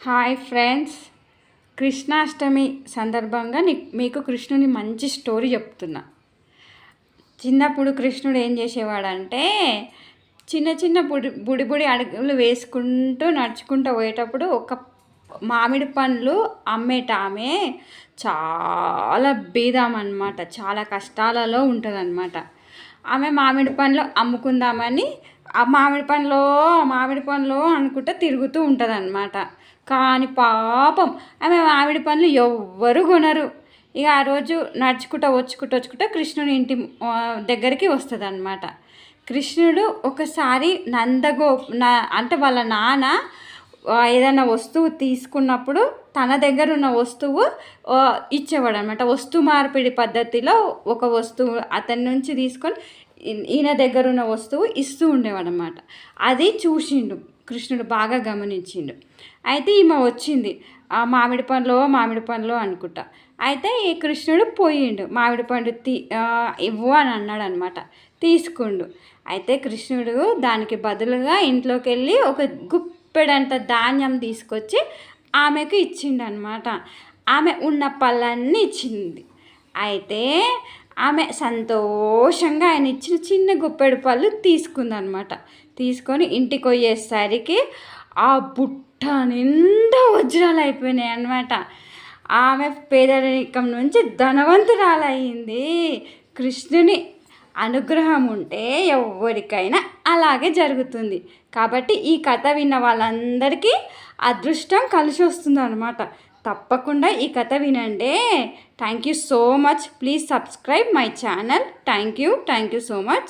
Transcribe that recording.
Hi friends. Krishnashtami సందర్భంగా నీ మీకు కృష్ణుని మంచి స్టోరీ చెప్తున్నా. చిన్నప్పుడు కృష్ణుడు ఏం చేసేవాడంటే చిన్న చిన్న బుడి బుడి బుడి అడుగులు వేసుకుంటూ నడుచుకుంటూ పోయేటప్పుడు ఒక మామిడి పండ్లు అమ్మేట ఆమె. చాలా బీదామన్నమాట. చాలా కష్టాలలో ఉంటుందన్నమాట. ఆమె మామిడి పండ్లు అమ్ముకుందామని ఆ మామిడి పండ్లో మామిడి పండ్లు అనుకుంటూ తిరుగుతూ ఉంటుంది కానీ పాపం ఆమె మామిడి పండ్లు ఎవ్వరు కొనరు. ఇక ఆ రోజు నడుచుకుంటూ వచ్చుకుంటూ వచ్చుకుంటా కృష్ణుని ఇంటి దగ్గరికి వస్తుంది అనమాట కృష్ణుడు ఒకసారి నందగో నా అంటే వాళ్ళ నాన్న ఏదైనా వస్తువు తీసుకున్నప్పుడు తన దగ్గర ఉన్న వస్తువు ఇచ్చేవాడు అనమాట వస్తు మార్పిడి పద్ధతిలో ఒక వస్తువు అతని నుంచి తీసుకొని ఈయన దగ్గర ఉన్న వస్తువు ఇస్తూ ఉండేవాడు అనమాట అది చూసిండు. కృష్ణుడు బాగా గమనించిండు. అయితే ఈమె వచ్చింది. ఆ మామిడి పండ్లు మామిడి పండ్లు అనుకుంటా. అయితే ఈ కృష్ణుడు పోయిండు. మామిడి పండు తీ ఇవ్వు అని అన్నాడు అనమాట తీసుకుండు. అయితే కృష్ణుడు దానికి బదులుగా ఇంట్లోకి వెళ్ళి ఒక గుప్పెడంత ధాన్యం తీసుకొచ్చి ఆమెకు ఇచ్చిండు అనమాట ఆమె ఉన్న పళ్ళన్నీ ఇచ్చింది. అయితే ఆమె సంతోషంగా ఆయన ఇచ్చిన చిన్న గుప్పెడు పళ్ళు తీసుకుందనమాట. తీసుకొని ఇంటికి పోయేసరికి ఆ బుట్ట నిండా వజ్రాలు అయిపోయినాయి అనమాట ఆమె పేదరికం నుంచి ధనవంతురాలయ్యింది. కృష్ణుని అనుగ్రహం ఉంటే ఎవరికైనా అలాగే జరుగుతుంది. కాబట్టి ఈ కథ విన్న వాళ్ళందరికీ అదృష్టం కలిసి వస్తుంది అనమాట తప్పకుండా ఈ కథ వినండి. Thank you so much please subscribe my channel thank you thank you so much